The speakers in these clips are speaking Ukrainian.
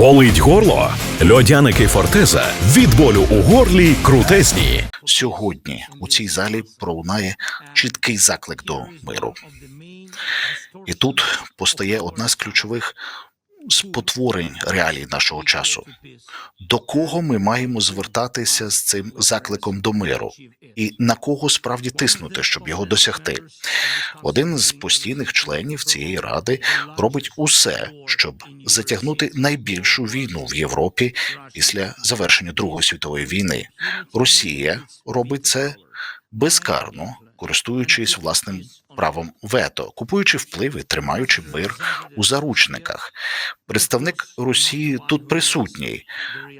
Болить горло? Льодяники Фортеза від болю у горлі крутезні. Сьогодні у цій залі пролунає чіткий заклик до миру. І тут постає одна з ключових спотворень реалій нашого часу. До кого ми маємо звертатися з цим закликом до миру, і на кого справді тиснути, щоб його досягти? Один з постійних членів цієї ради робить усе, щоб затягнути найбільшу війну в Європі після завершення Другої світової війни. Росія робить це безкарно, користуючись власним правом вето, купуючи впливи, тримаючи мир у заручниках. Представник Росії тут присутній,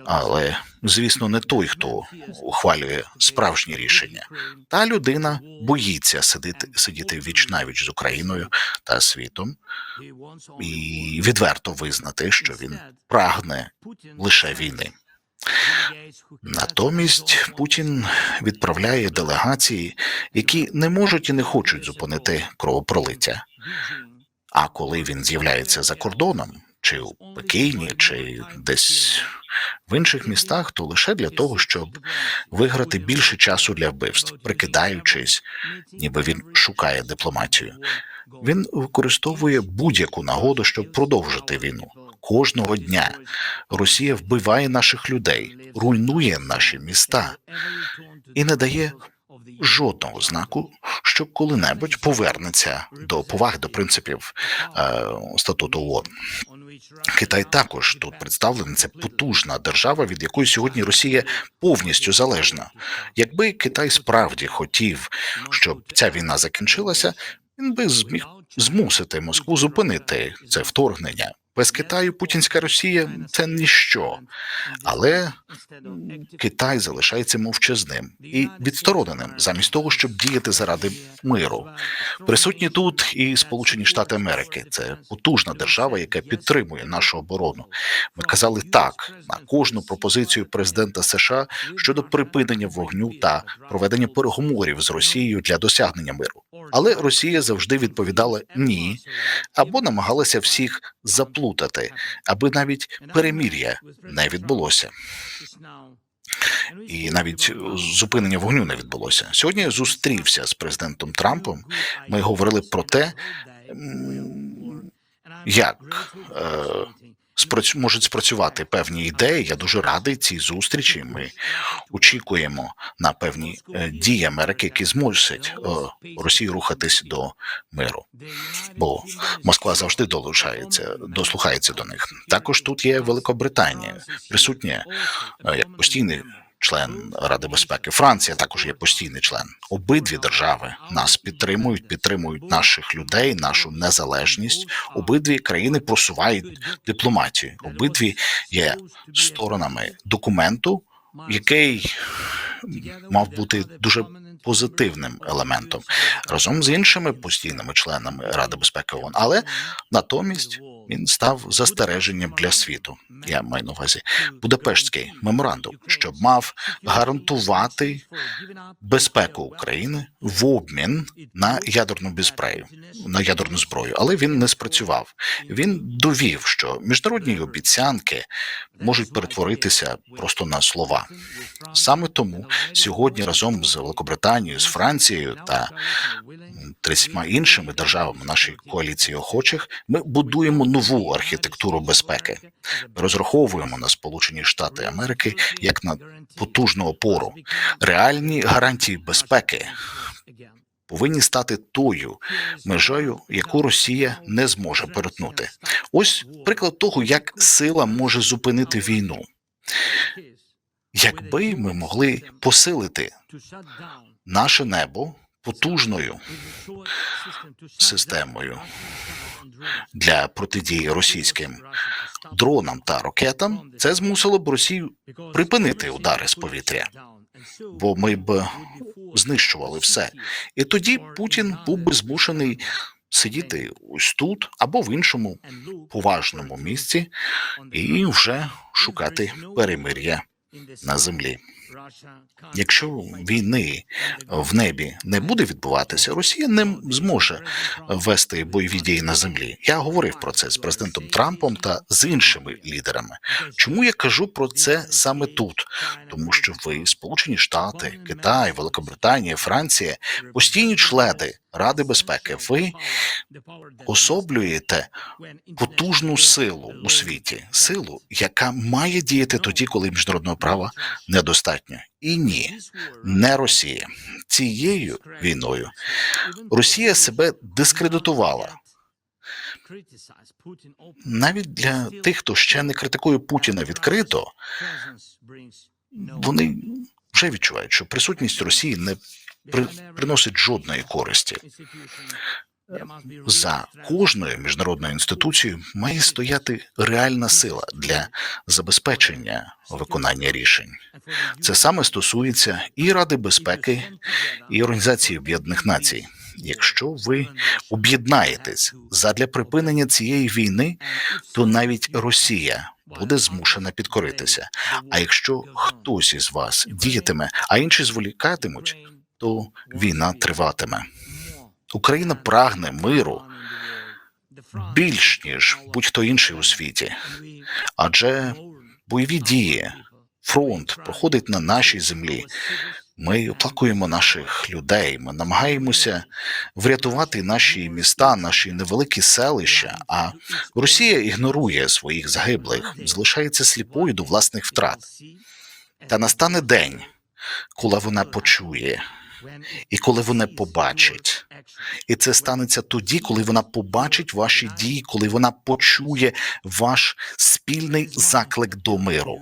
але звісно, не той, хто ухвалює справжні рішення. Та людина боїться сидіти сидіти віч навіч з Україною та світом і відверто визнати, що він прагне лише війни. Натомість Путін відправляє делегації, які не можуть і не хочуть зупинити кровопролиття. А коли він з'являється за кордоном, чи у Пекіні, чи десь в інших містах, то лише для того, щоб виграти більше часу для вбивств, прикидаючись, ніби він шукає дипломатію. Він використовує будь-яку нагоду, щоб продовжити війну. Кожного дня Росія вбиває наших людей, руйнує наші міста і не дає жодного знаку, що коли-небудь повернеться до поваги до принципів е, статуту ООН. Китай також тут представлений. Це потужна держава, від якої сьогодні Росія повністю залежна. Якби Китай справді хотів, щоб ця війна закінчилася, він би зміг змусити Москву зупинити це вторгнення. Без Китаю путінська Росія це ніщо, але Китай залишається мовчазним і відстороненим, замість того, щоб діяти заради миру. Присутні тут і Сполучені Штати Америки. Це потужна держава, яка підтримує нашу оборону. Ми казали так на кожну пропозицію президента США щодо припинення вогню та проведення переговорів з Росією для досягнення миру. Але Росія завжди відповідала ні або намагалася всіх заплутати, аби навіть перемір'я не відбулося. І навіть зупинення вогню не відбулося. Сьогодні я зустрівся з президентом Трампом. Ми говорили про те, як е, спрацю- можуть спрацювати певні ідеї. Я дуже радий цій зустрічі. Ми очікуємо на певні е, дії Америки, які змусять е, Росію рухатись до миру. Бо Москва завжди долучається, дослухається до них. Також тут є Великобританія, присутня е, як постійний член Ради безпеки. Франція також є постійний член. Обидві держави нас підтримують, підтримують наших людей, нашу незалежність. Обидві країни просувають дипломатію. Обидві є сторонами документу, який мав бути дуже позитивним елементом разом з іншими постійними членами Ради безпеки ООН. Але натомість він став застереженням для світу. Я маю на увазі Будапештський меморандум, що мав гарантувати безпеку України в обмін на ядерну безпрею, на ядерну зброю, але він не спрацював. Він довів, що міжнародні обіцянки можуть перетворитися просто на слова. Саме тому сьогодні разом з Великобританією, з Францією та 30 іншими державами нашої коаліції охочих ми будуємо нову архітектуру безпеки. Розраховуємо на Сполучені Штати Америки як на потужну опору. Реальні гарантії безпеки повинні стати тою межею, яку Росія не зможе перетнути. Ось приклад того, як сила може зупинити війну. Якби ми могли посилити наше небо потужною системою для протидії російським дронам та ракетам, це змусило б Росію припинити удари з повітря, бо ми б знищували все. І тоді Путін був би змушений сидіти ось тут або в іншому поважному місці і вже шукати перемир'я на землі. Якщо війни в небі не буде відбуватися, Росія не зможе вести бойові дії на землі. Я говорив про це з президентом Трампом та з іншими лідерами. Чому я кажу про це саме тут? Тому що ви, Сполучені Штати, Китай, Великобританія, Франція, постійні члени Ради безпеки, ви особлюєте потужну силу у світі, силу, яка має діяти тоді, коли міжнародного права недостатньо. І ні, не Росія. Цією війною Росія себе дискредитувала. Навіть для тих, хто ще не критикує Путіна відкрито, вони вже відчувають, що присутність Росії не при, приносить жодної користі. За кожною міжнародною інституцією має стояти реальна сила для забезпечення виконання рішень. Це саме стосується і Ради безпеки, і Організації Об'єднаних Націй. Якщо ви об'єднаєтесь задля припинення цієї війни, то навіть Росія буде змушена підкоритися. А якщо хтось із вас діятиме, а інші зволікатимуть, то війна триватиме. Україна прагне миру більш ніж будь-хто інший у світі, адже бойові дії, фронт проходить на нашій землі. Ми оплакуємо наших людей. Ми намагаємося врятувати наші міста, наші невеликі селища. А Росія ігнорує своїх загиблих, залишається сліпою до власних втрат. Та настане день, коли вона почує, і коли вона побачить. І це станеться тоді, коли вона побачить ваші дії, коли вона почує ваш спільний заклик до миру.